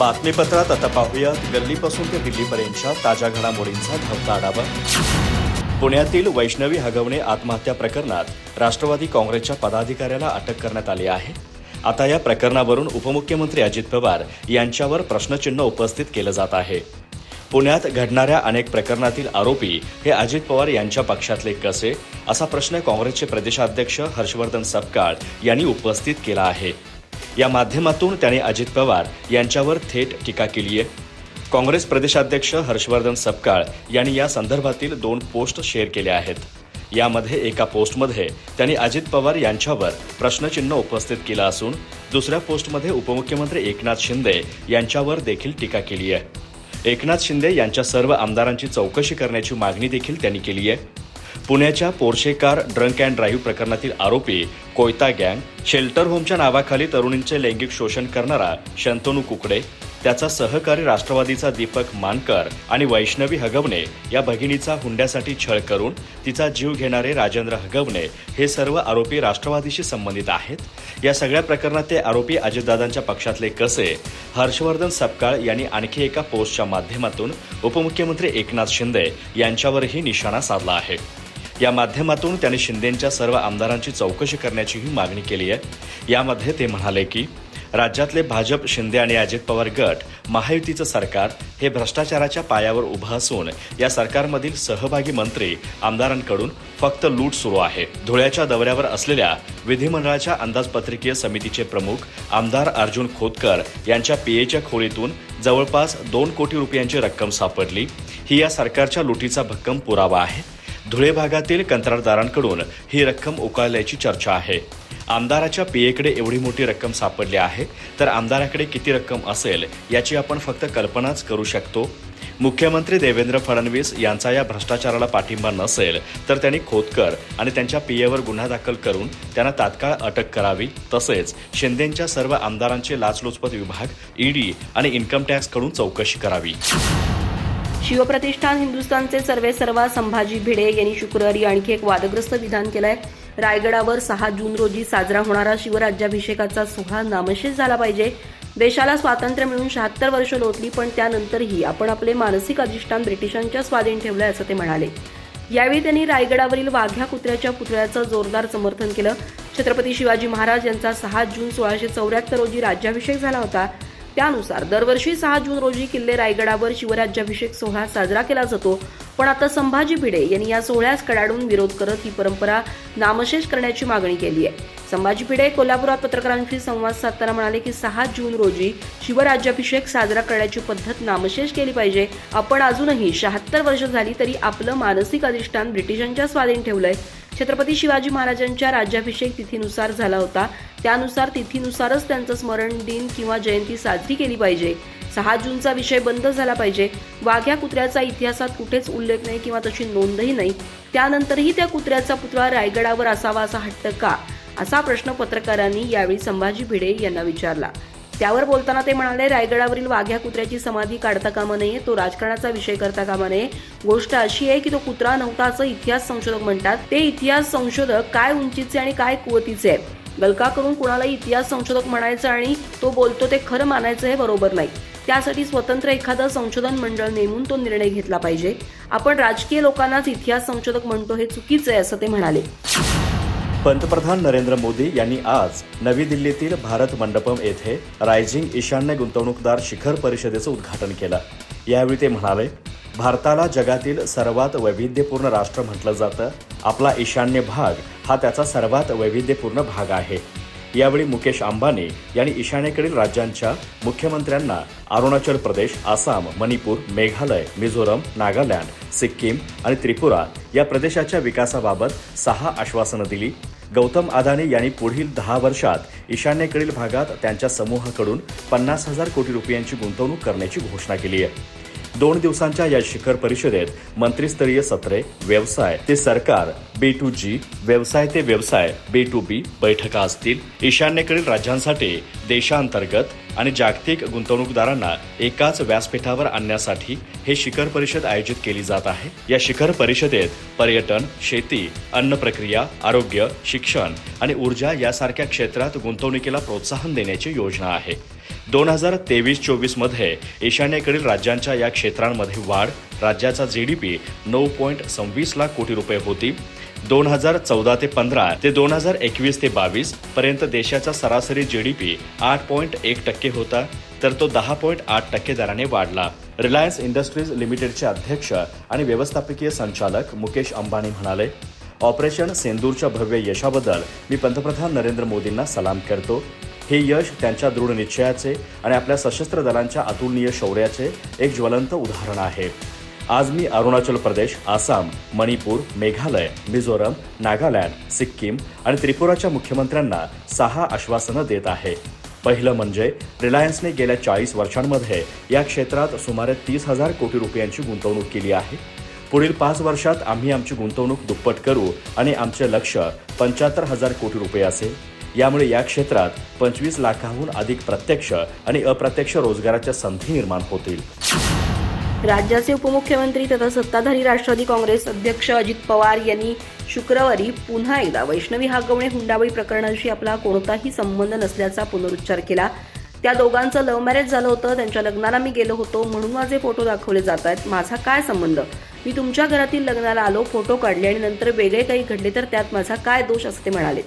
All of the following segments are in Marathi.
बातमीपत्रात आता पाहूयात गल्लीपासून ते दिल्लीपर्यंतच्या ताज्या घडामोडींचा धावता आढावा. पुण्यातील वैष्णवी हगवणे आत्महत्या प्रकरणात राष्ट्रवादी काँग्रेसच्या पदाधिकाऱ्याला अटक करण्यात आली आहे. आता या प्रकरणावरून उपमुख्यमंत्री अजित पवार यांच्यावर प्रश्नचिन्ह उपस्थित केलं जात आहे. पुण्यात घडणाऱ्या अनेक प्रकरणातील आरोपी हे अजित पवार यांच्या पक्षातले कसे? असा प्रश्न काँग्रेसचे प्रदेशाध्यक्ष हर्षवर्धन सपकाळ यांनी उपस्थित केला आहे. या माध्यमातून त्यांनी अजित पवार यांच्यावर थेट टीका केली आहे. काँग्रेस प्रदेशाध्यक्ष हर्षवर्धन सपकाळ यांनी या संदर्भातील दोन पोस्ट शेअर केल्या आहेत. यामध्ये एका पोस्टमध्ये त्यांनी अजित पवार यांच्यावर प्रश्नचिन्ह उपस्थित केलं असून दुसऱ्या पोस्टमध्ये उपमुख्यमंत्री एकनाथ शिंदे यांच्यावर देखील टीका केली आहे. एकनाथ शिंदे यांच्या सर्व आमदारांची चौकशी करण्याची मागणी देखील त्यांनी केली आहे. पुण्याच्या Porsche car drunk and drive प्रकरणातील आरोपी कोयता गँग शेल्टर होमच्या नावाखाली तरुणींचे लैंगिक शोषण करणारा शंतनू कुकडे त्याचा सहकारी राष्ट्रवादीचा दीपक मानकर आणि वैष्णवी हगवणे या भगिनीचा हुंड्यासाठी छळ करून तिचा जीव घेणारे राजेंद्र हगवणे हे सर्व आरोपी राष्ट्रवादीशी संबंधित आहेत? या सगळ्या प्रकरणात ते आरोपी अजितदादांच्या पक्षातले कसे? हर्षवर्धन सपकाळ यांनी आणखी एका पोस्टच्या माध्यमातून उपमुख्यमंत्री एकनाथ शिंदे यांच्यावरही निशाणा साधला आहे. या माध्यमातून त्यांनी शिंदेंच्या सर्व आमदारांची चौकशी करण्याचीही मागणी केली आहे. यामध्ये ते म्हणाले की राज्यातले भाजप शिंदे आणि अजित पवार गट महायुतीचं सरकार हे भ्रष्टाचाराच्या पायावर उभं असून या सरकारमधील सहभागी मंत्री आमदारांकडून फक्त लूट सुरू आहे. धुळ्याच्या दौऱ्यावर असलेल्या विधिमंडळाच्या अंदाजपत्रकीय समितीचे प्रमुख आमदार अर्जुन खोतकर यांच्या पीएच्या खोलीतून जवळपास दोन कोटी रुपयांची रक्कम सापडली. ही या सरकारच्या लुटीचा भक्कम पुरावा आहे. धुळे भागातील कंत्राटदारांकडून ही रक्कम उकळल्याची चर्चा आहे. आमदाराच्या पीएकडे एवढी मोठी रक्कम सापडली आहे तर आमदाराकडे किती रक्कम असेल याची आपण फक्त कल्पनाच करू शकतो? मुख्यमंत्री देवेंद्र फडणवीस यांचा या भ्रष्टाचाराला पाठिंबा नसेल तर त्यांनी खोतकर आणि त्यांच्या पीएवर गुन्हा दाखल करून त्यांना तात्काळ अटक करावी. तसेच शिंदेंच्या सर्व आमदारांचे लाचलुचपत विभाग ईडी आणि इन्कम टॅक्सकडून चौकशी करावी. शिवप्रतिष्ठान हिंदुस्थानचे सर्वे सर्वा संभाजी भिडे यांनी शुक्रवारी आणखी एक वादग्रस्त विधान केलंय. रायगडावर सहा जून रोजी साजरा होणारा शिवराज्याभिषेकाचा सोहळा नामशेष झाला पाहिजे. देशाला स्वातंत्र्य मिळून शहात्तर वर्ष लोटली पण त्यानंतरही आपण आपले मानसिक अधिष्ठान ब्रिटिशांच्या स्वाधीन ठेवलंय असं ते म्हणाले. यावेळी त्यांनी रायगडावरील वाघ्या कुत्र्याच्या पुतळ्याचं जोरदार समर्थन केलं. छत्रपती शिवाजी महाराज यांचा सहा जून सोळाशे चौऱ्याहत्तर रोजी राज्याभिषेक झाला होता. त्यानुसार दरवर्षी सहा जून रोजी किल्ले रायगडावर शिवराज्याभिषेक सोहळा साजरा केला जातो. पण आता संभाजी भिडे यांनी या सोहळ्यास कडाडून विरोध करत ही परंपरा नामशेष करण्याची मागणी केली आहे. संभाजी भिडे कोल्हापुरात पत्रकारांशी संवाद साधताना म्हणाले की सहा जून रोजी शिवराज्याभिषेक साजरा करण्याची पद्धत नामशेष केली पाहिजे. आपण अजूनही शहात्तर वर्ष झाली तरी आपलं मानसिक अधिष्ठान ब्रिटिशांच्या स्वाधीन ठेवलंय. छत्रपती शिवाजी महाराजांच्या राज्याभिषेक तिथीनुसार झाला होता. त्यानुसार तिथीनुसारच त्यांचं स्मरण दिन किंवा जयंती साजरी केली पाहिजे. सहा जूनचा विषय बंद झाला पाहिजे. वाघ्या कुत्र्याचा इतिहासात कुठेच उल्लेख नाही किंवा तशी नोंदही नाही. त्यानंतरही त्या कुत्र्याचा पुतळा रायगडावर असावा असा हट्ट का? असा प्रश्न पत्रकारांनी यावेळी संभाजी भिडे यांना विचारला. त्यावर बोलताना ते म्हणाले रायगडावरील वाघ्या कुत्र्याची समाधी काढता कामा नये तो राजकारणाचा विषय करता कामा नये. गोष्ट अशी आहे की तो कुत्रा नव्हता असं इतिहास संशोधक म्हणतात. ते इतिहास संशोधक काय उंचीचे आणि काय कुवतीचे? आहे गलका करून कुणालाही इतिहास संशोधक म्हणायचं आणि तो बोलतो ते खरं मानायचं हे बरोबर नाही. त्यासाठी स्वतंत्र एखादं संशोधन मंडळ नेमून तो निर्णय घेतला पाहिजे. आपण राजकीय लोकांनाच इतिहास संशोधक म्हणतो हे चुकीचं आहे असं ते म्हणाले. पंतप्रधान नरेंद्र मोदी यांनी आज नवी दिल्लीतील भारत मंडपम येथे रायझिंग ईशान्य गुंतवणूकदार शिखर परिषदेचं उद्घाटन केलं. यावेळी ते म्हणाले भारताला जगातील सर्वात वैविध्यपूर्ण राष्ट्र म्हटलं जातं. आपला ईशान्य भाग हा त्याचा सर्वात वैविध्यपूर्ण भाग आहे. यावेळी मुकेश अंबानी यांनी ईशान्येकडील राज्यांच्या मुख्यमंत्र्यांना अरुणाचल प्रदेश आसाम मणिपूर मेघालय मिझोरम नागालँड सिक्कीम आणि त्रिपुरा या प्रदेशाच्या विकासाबाबत सहा आश्वासनं दिली. गौतम अदानी यांनी पुढील दहा वर्षात ईशान्येकडील भागात त्यांच्या समूहाकडून पन्नास हजार कोटी रुपयांची गुंतवणूक करण्याची घोषणा केली आहे. दोन दिवसांच्या या शिखर परिषदेत मंत्रिस्तरीय सत्रे व्यवसाय ते सरकार बी टू जी व्यवसाय ते व्यवसाय बी टू बी बैठका असतील. ईशान्येकडील राज्यांसाठी देशांतर्गत आणि जागतिक गुंतवणूकदारांना एकाच व्यासपीठावर आणण्यासाठी हे शिखर परिषद आयोजित केली जात आहे. या शिखर परिषदेत पर्यटन शेती अन्न प्रक्रिया आरोग्य शिक्षण आणि ऊर्जा यासारख्या क्षेत्रात गुंतवणुकीला प्रोत्साहन देण्याची योजना आहे. दोन हजार तेवीस चोवीसमध्ये ईशान्येकडील राज्यांच्या या क्षेत्रांमध्ये वाढ राज्याचा जी डी पी नऊ पॉईंट सव्वीस लाख कोटी रुपये होती. दोन हजार चौदा ते पंधरा ते दोन हजार एकवीस ते बावीस पर्यंत देशाचा सरासरी जी डी पी आठ पॉईंट एक टक्के होता तर तो दहा पॉईंट आठ टक्के दराने वाढला. रिलायन्स इंडस्ट्रीज लिमिटेडचे अध्यक्ष आणि व्यवस्थापकीय संचालक मुकेश अंबानी म्हणाले ऑपरेशन सेंदूरच्या भव्य यशाबद्दल मी पंतप्रधान नरेंद्र मोदींना सलाम करतो. हे यश त्यांच्या दृढ निश्चयाचे आणि आपल्या सशस्त्र दलांच्या अतुलनीय शौर्याचे एक ज्वलंत उदाहरण आहे. आज मी अरुणाचल प्रदेश आसाम मणिपूर मेघालय मिझोरम नागालँड सिक्कीम आणि त्रिपुराच्या मुख्यमंत्र्यांना सहा आश्वासनं देत आहे. पहिलं म्हणजे रिलायन्सने गेल्या चाळीस वर्षांमध्ये या क्षेत्रात सुमारे तीस हजार कोटी रुपयांची गुंतवणूक केली आहे. पुढील पाच वर्षात आम्ही आमची गुंतवणूक दुप्पट करू आणि आमचे लक्ष पंच्याहत्तर हजार कोटी रुपये असेल. यामुळे या क्षेत्रात पंचवीस लाखाहून अधिक प्रत्यक्ष आणि अप्रत्यक्ष रोजगाराच्या संधी निर्माण होतील. राज्याचे उपमुख्यमंत्री तथा सत्ताधारी राष्ट्रवादी काँग्रेस अध्यक्ष अजित पवार यांनी शुक्रवारी पुन्हा एकदा वैष्णवी हागवणे हुंडाबळी प्रकरणाशी आपला कोणताही संबंध नसल्याचा पुनरुच्चार केला. त्या दोघांचं लव्ह मॅरेज झालं होतं त्यांच्या लग्नाला मी गेलो होतो म्हणून माझे फोटो दाखवले जात आहेत. माझा काय संबंध? मी तुमच्या घरातील लग्नाला आलो फोटो काढले आणि नंतर वेगळे काही घडले तर त्यात माझा काय दोष असं ते म्हणाले.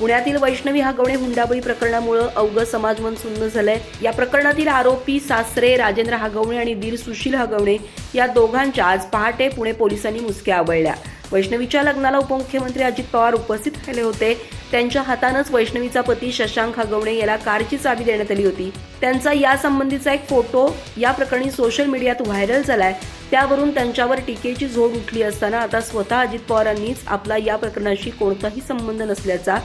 पुण्यातील वैष्णवी हागवणे हुंडाबळी प्रकरणामुळे अवघ समाजमन सुन्न झालंय. या प्रकरणातील आरोपी सासरे राजेंद्र हागवणे आणि दीर सुशील हागवणे या दोघांच्या आज पहाटे पुणे पोलिसांनी मुसक्या आवळल्या वैष्णवीच्या लग्नाला उपमुख्यमंत्री अजित पवार उपस्थित राहिले होते. त्यांच्या हातानंच वैष्णवीचा पती शशांक हागवणे याला कारची चावी देण्यात आली होती. त्यांचा या संबंधीचा एक फोटो या प्रकरणी सोशल मीडियात व्हायरल झालाय. त्यावरून त्यांच्यावर टीकेची झोड उठली असताना आता स्वतः अजित पवारांनीच आपला या प्रकरणाशी कोणताही संबंध नसल्याचा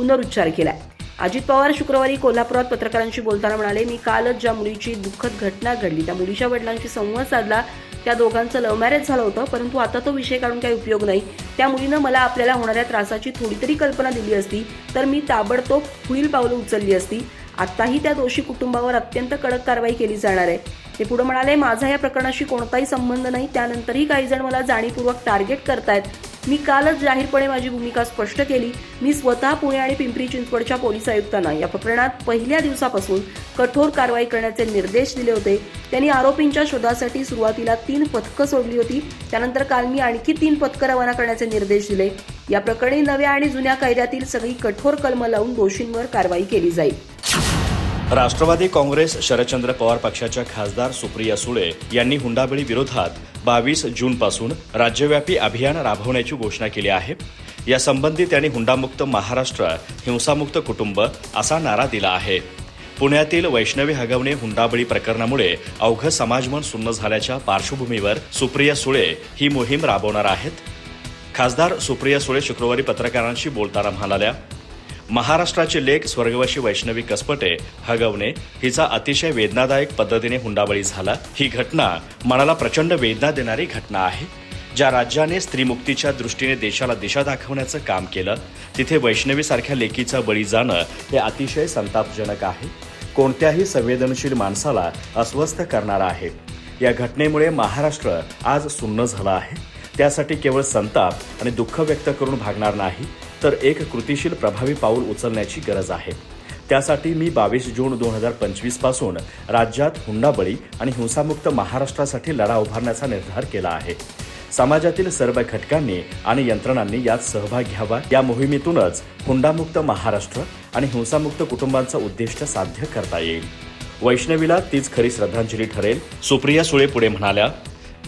पुनरुच्चार केलाय. अजित पवार शुक्रवारी कोल्हापुरात पत्रकारांशी बोलताना म्हणाले मी कालच ज्या मुलीची दुःखद घटना घडली त्या मुलीच्या वडिलांशी संवाद साधला. त्या दोघांचं लव्ह मॅरेज झालं होतं परंतु आता तो विषय काढून काही उपयोग नाही. त्या मुलीनं मला आपल्याला होणाऱ्या त्रासाची थोडी तरी कल्पना दिली असती तर मी ताबडतोब पुढील पावलं उचलली असती. आत्ताही त्या दोषी कुटुंबावर अत्यंत कडक कारवाई केली जाणार आहे. ते पुढे म्हणाले माझा या प्रकरणाशी कोणताही संबंध नाही त्यानंतरही काही जण मला जाणीवपूर्वक टार्गेट करतायत. मी कालच जाहीरपणे माझी भूमिका स्पष्ट केली. मी स्वतः पुणे आणि पिंपरी चिंचवडच्या पोलीस आयुक्तांना या प्रकरणात पहिल्या दिवसापासून कठोर कारवाई करण्याचे निर्देश दिले होते. त्यांनी आरोपींच्या शोधासाठी सुरुवातीला तीन पथकं सोडली होती. त्यानंतर काल मी आणखी तीन पथकं रवाना करण्याचे निर्देश दिले. या प्रकरणी नव्या आणि जुन्या कायद्यातील सगळी कठोर कलमं लावून दोषींवर कारवाई केली जाईल. राष्ट्रवादी काँग्रेस शरदचंद्र पवार पक्षाच्या खासदार सुप्रिया सुळे यांनी हुंडाबळी विरोधात बावीस जूनपासून राज्यव्यापी अभियान राबवण्याची घोषणा केली आहे. यासंबंधी त्यांनी हुंडामुक्त महाराष्ट्र हिंसामुक्त कुटुंब असा नारा दिला आहे. पुण्यातील वैष्णवी हगवणे हुंडाबळी प्रकरणामुळे अवघ समाजमन सुन्न झाल्याच्या पार्श्वभूमीवर सुप्रिया सुळे ही मोहीम राबवणार आहेत. खासदार सुप्रिया सुळे शुक्रवारी पत्रकारांशी बोलताना म्हणाल्या महाराष्ट्राचे लेख स्वर्गवासी वैष्णवी कसपटे हगवणे हिचा अतिशय वेदनादायक पद्धतीने हुंडाबळी झाला. ही घटना मनाला प्रचंड वेदना देणारी घटना आहे. ज्या राज्याने स्त्रीमुक्तीच्या दृष्टीने देशाला दिशा दाखवण्याचं काम केलं तिथे वैष्णवीसारख्या लेखीचा बळी जाणं हे अतिशय संतापजनक आहे. कोणत्याही संवेदनशील माणसाला अस्वस्थ करणारं आहे. या घटनेमुळे महाराष्ट्र आज सुन्न झाला आहे. त्यासाठी केवळ संताप आणि दुःख व्यक्त करून भागणार नाही. तर एक कृतिशील प्रभावी पाऊल उचलण्याची गरज आहे. त्यासाठी मी बावीस जून दोन हजार पंचवीसपासून राज्यात हुंडाबळी आणि हिंसामुक्त महाराष्ट्रासाठी लढा उभारण्याचा निर्धार केला आहे. समाजातील सर्व घटकांनी आणि यंत्रणांनी यात सहभाग घ्यावा. या मोहिमेतूनच हुंडामुक्त महाराष्ट्र आणि हिंसामुक्त कुटुंबांचं उद्दिष्ट साध्य करता येईल. वैष्णवीला तीच खरी श्रद्धांजली ठरेल. सुप्रिया सुळे पुढे म्हणाल्या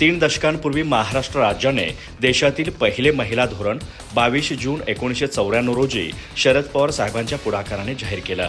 तीन दशकांपूर्वी महाराष्ट्र राज्याने देशातील पहिले महिला धोरण बावीस जून एकोणीसशे चौऱ्याण्णव रोजी शरद पवार साहेबांच्या पुढाकाराने जाहीर केलं.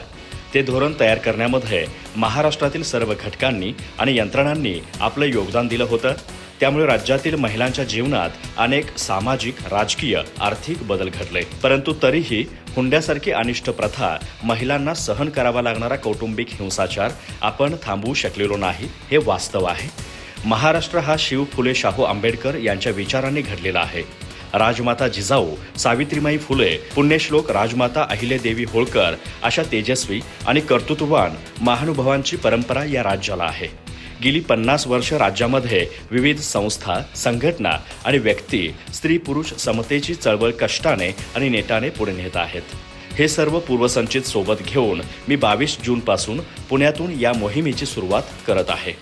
ते धोरण तयार करण्यामध्ये महाराष्ट्रातील सर्व घटकांनी आणि यंत्रणांनी आपलं योगदान दिलं होतं. त्यामुळे राज्यातील महिलांच्या जीवनात अनेक सामाजिक राजकीय आर्थिक बदल घडले. परंतु तरीही हुंड्यासारखी अनिष्ट प्रथा महिलांना सहन करावा लागणारा कौटुंबिक हिंसाचार आपण थांबवू शकलेलो नाही हे वास्तव आहे. महाराष्ट्र हा शिव फुले शाहू आंबेडकर यांच्या विचारांनी घडलेला आहे. राजमाता जिजाऊ सावित्रीमाई फुले पुण्यश्लोक राजमाता अहिल्यादेवी होळकर अशा तेजस्वी आणि कर्तृत्ववान महानुभावांची परंपरा या राज्याला आहे. गेली पन्नास वर्ष राज्यामध्ये विविध संस्था संघटना आणि व्यक्ती स्त्री पुरुष समतेची चळवळ कष्टाने आणि नेटाने पुढे नेत आहेत. हे सर्व पूर्वसंचित सोबत घेऊन मी बावीस जूनपासून पुण्यातून या मोहिमेची सुरुवात करत आहे.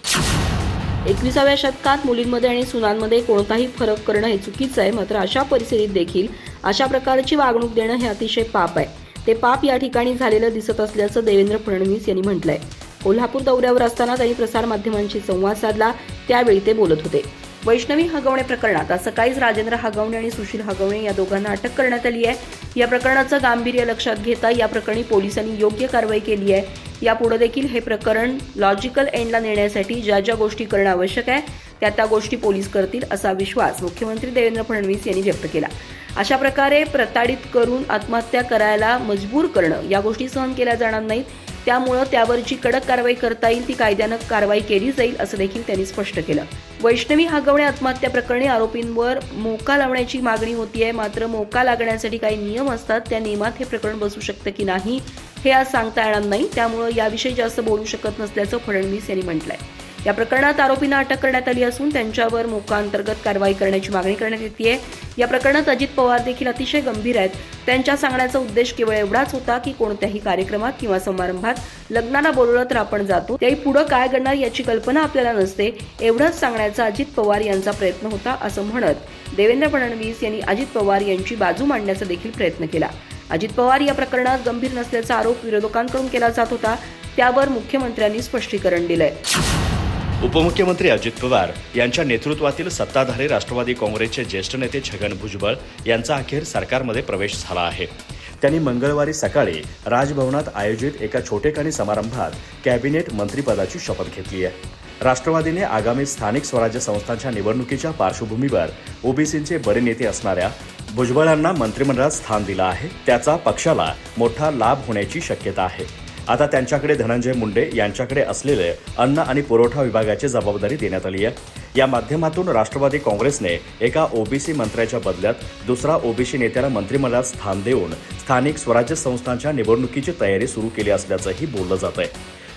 एकविसाव्या शतकात मुलींमध्ये आणि सुनांमध्ये कोणताही फरक करणं हे चुकीचं आहे मात्र अशा परिस्थितीत देखील अशा प्रकारची वागणूक देणं हे अतिशय पाप आहे. ते पाप या ठिकाणी झालेलं दिसत असल्याचं देवेंद्र फडणवीस यांनी म्हटलंय. कोल्हापूर दौऱ्यावर असताना त्यांनी प्रसारमाध्यमांशी संवाद साधला त्यावेळी ते बोलत होते. वैष्णवी हगवणे प्रकरणात आज सकाळीच राजेंद्र हगवणे आणि सुशील हगवणे या दोघांना अटक करण्यात आली आहे. या प्रकरणाचं गांभीर्य लक्षात घेता या प्रकरणी पोलिसांनी योग्य कारवाई केली आहे. यापुढे देखील हे प्रकरण लॉजिकल एंडला नेण्यासाठी ज्या ज्या गोष्टी करणं आवश्यक आहे त्या त्या गोष्टी पोलीस करतील असा विश्वास मुख्यमंत्री देवेंद्र फडणवीस यांनी व्यक्त केला. अशा प्रकारे प्रताडित करून आत्महत्या करायला मजबूर करणं या गोष्टी सहन केल्या जाणार नाहीत. त्यामुळं त्यावर जी कडक कारवाई करता येईल ती कायद्यानं कारवाई केली जाईल असं देखील त्यांनी स्पष्ट केलं. वैष्णवी हागवणे आत्महत्या प्रकरणी आरोपींवर मोका लावण्याची मागणी होती आहे मात्र मोका लागण्यासाठी काही नियम असतात. त्या नियमात हे प्रकरण बसू शकतं की नाही हे आज सांगता येणार नाही. त्यामुळं याविषयी जास्त बोलू शकत नसल्याचं फडणवीस यांनी म्हटलंय. या प्रकरणात आरोपींना अटक करण्यात आली असून त्यांच्यावर मोका अंतर्गत कारवाई करण्याची मागणी करण्यात येते या प्रकरणात अजित पवार देखील अतिशय गंभीर आहेत. त्यांच्या सांगण्याचा उद्देश केवळ एवढाच होता की कोणत्याही कार्यक्रमात किंवा समारंभात लग्नाला बोलवलं तर आपण जातो. त्याही पुढं काय घडणार याची कल्पना आपल्याला नसते. एवढंच सांगण्याचा अजित पवार यांचा प्रयत्न होता असं म्हणत देवेंद्र फडणवीस यांनी अजित पवार यांची बाजू मांडण्याचा देखील प्रयत्न केला. अजित पवार या प्रकरणात गंभीर नसल्याचा आरोप विरोधकांकडून केला जात होता. त्यावर मुख्यमंत्र्यांनी स्पष्टीकरण दिलंय. उपमुख्यमंत्री अजित पवार यांच्या नेतृत्वातील सत्ताधारी राष्ट्रवादी काँग्रेसचे ज्येष्ठ नेते छगन भुजबळ यांचा अखेर सरकारमध्ये प्रवेश झाला आहे. त्यांनी मंगळवारी सकाळी राजभवनात आयोजित एका छोटेखानी समारंभात कॅबिनेट मंत्रीपदाची शपथ घेतली आहे. राष्ट्रवादीने आगामी स्थानिक स्वराज्य संस्थांच्या निवडणुकीच्या पार्श्वभूमीवर ओबीसींचे बरे नेते असणाऱ्या भुजबळांना मंत्रिमंडळात स्थान दिलं आहे. त्याचा पक्षाला मोठा लाभ होण्याची शक्यता आहे. आता त्यांच्याकडे धनंजय मुंडे यांच्याकडे असलेले अन्न आणि पुरवठा विभागाची जबाबदारी देण्यात आली आहे. या माध्यमातून राष्ट्रवादी काँग्रेसने एका ओबीसी मंत्र्याच्या बदल्यात दुसरा ओबीसी नेत्याला मंत्रिमंडळात स्थान देऊन स्थानिक स्वराज्य संस्थांच्या निवडणुकीची तयारी सुरू केली असल्याचंही बोललं जात आहे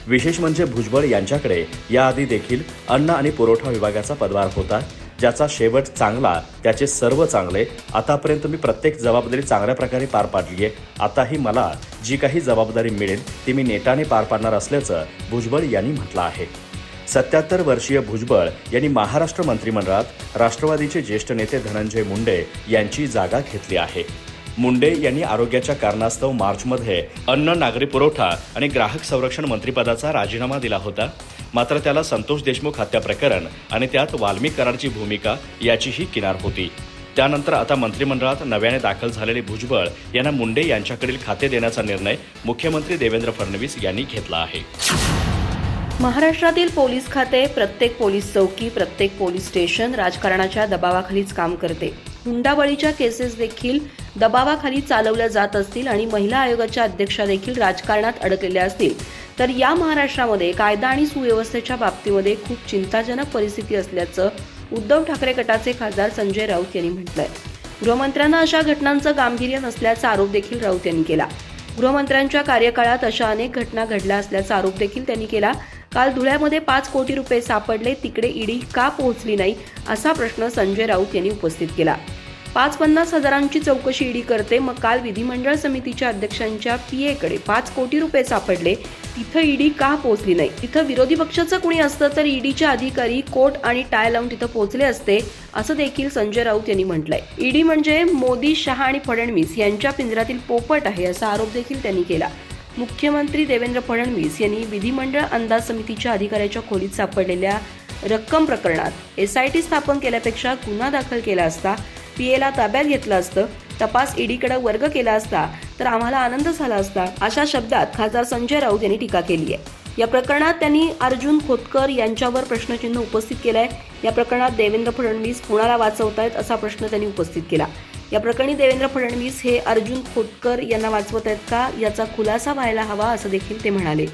विशेष म्हणजे भुजबळ यांच्याकडे याआधी देखील अन्न आणि पुरवठा विभागाचा पदभार होता. ज्याचा शेवट चांगला त्याचे सर्व चांगले आतापर्यंत मी प्रत्येक जबाबदारी चांगल्या प्रकारे पार पाडली आहे. आताही मला जी काही जबाबदारी मिळेल ती मी नेटाने पार पाडणार असल्याचं भुजबळ यांनी म्हटलं आहे. सत्याहत्तर वर्षीय भुजबळ यांनी महाराष्ट्र मंत्रिमंडळात राष्ट्रवादीचे ज्येष्ठ नेते धनंजय मुंडे यांची जागा घेतली आहे. मुंडे यांनी आरोग्याच्या कारणास्तव मार्चमध्ये अन्न नागरी पुरवठा आणि ग्राहक संरक्षण मंत्रिपदाचा राजीनामा दिला होता. मात्र त्याला संतोष देशमुख हत्या प्रकरण आणि त्यात वाल्मिक करारची भूमिका याचीही किनार होती. त्यानंतर आता मंत्रिमंडळात नव्याने दाखल झालेले भुजबळ यांना मुंडे यांच्याकडील खाते देण्याचा निर्णय मुख्यमंत्री देवेंद्र फडणवीस यांनी घेतला आहे. महाराष्ट्रातील पोलीस खाते प्रत्येक पोलीस चौकी प्रत्येक पोलीस स्टेशन राजकारणाच्या दबावाखालीच काम करते. हुंडाबळीच्या केसेस देखील दबावाखाली चालवल्या जात असतील आणि महिला आयोगाच्या अध्यक्षा देखील राजकारणात अडकलेल्या असतील तर या महाराष्ट्रामध्ये कायदा आणि सुव्यवस्थेच्या बाबतीमध्ये खूप चिंताजनक परिस्थिती असल्याचं उद्धव ठाकरे गटाचे खासदार संजय राऊत यांनी म्हटलंय. गृहमंत्र्यांना अशा घटनांचं गांभीर्य नसल्याचा आरोप देखील राऊत यांनी केला. गृहमंत्र्यांच्या कार्यकाळात अशा अनेक घटना घडल्या असल्याचा आरोप देखील त्यांनी केला. काल धुळ्यामध्ये पाच कोटी रुपये सापडले तिकडे ईडी का पोहोचली नाही असा प्रश्न संजय राऊत यांनी उपस्थित केला. पाच पन्नास हजारांची चौकशी ईडी करते. मग काल विधिमंडळ समितीच्या अध्यक्षांच्या पीएकडे पाच कोटी रुपये सापडले. तिथं ईडी का पोहोचली नाही? तिथं विरोधी पक्षाचं कुणी असतं तर ईडीच्या अधिकारी कोट आणि टाय लावून तिथं पोहोचले असते असं देखील संजय राऊत यांनी म्हटलंय. ईडी म्हणजे मोदी शहा आणि फडणवीस यांच्या पिंजऱ्यातील पोपट आहे असा आरोप देखील त्यांनी केला. मुख्यमंत्री देवेंद्र फडणवीस यांनी विधिमंडळ अंदाज समितीच्या अधिकाऱ्याच्या खोलीत सापडलेल्या रक्कम प्रकरणात एसआयटी स्थापन केल्यापेक्षा गुन्हा दाखल केला असता पी एला ताब्यात घेतलं असतं तपास ईडीकडे वर्ग केला असता तर आम्हाला आनंद झाला असता अशा शब्दात खासदार संजय राऊत यांनी टीका केली आहे. या प्रकरणात त्यांनी अर्जुन खोतकर यांच्यावर प्रश्नचिन्ह उपस्थित केलंय. या प्रकरणात देवेंद्र फडणवीस कुणाला वाचवतायत असा प्रश्न त्यांनी उपस्थित केला. या प्रकरणी देवेंद्र फडणवीस हे अर्जुन खोतकर यांना वाचवत आहेत का याचा खुलासा व्हायला हवा असं देखील ते म्हणाले.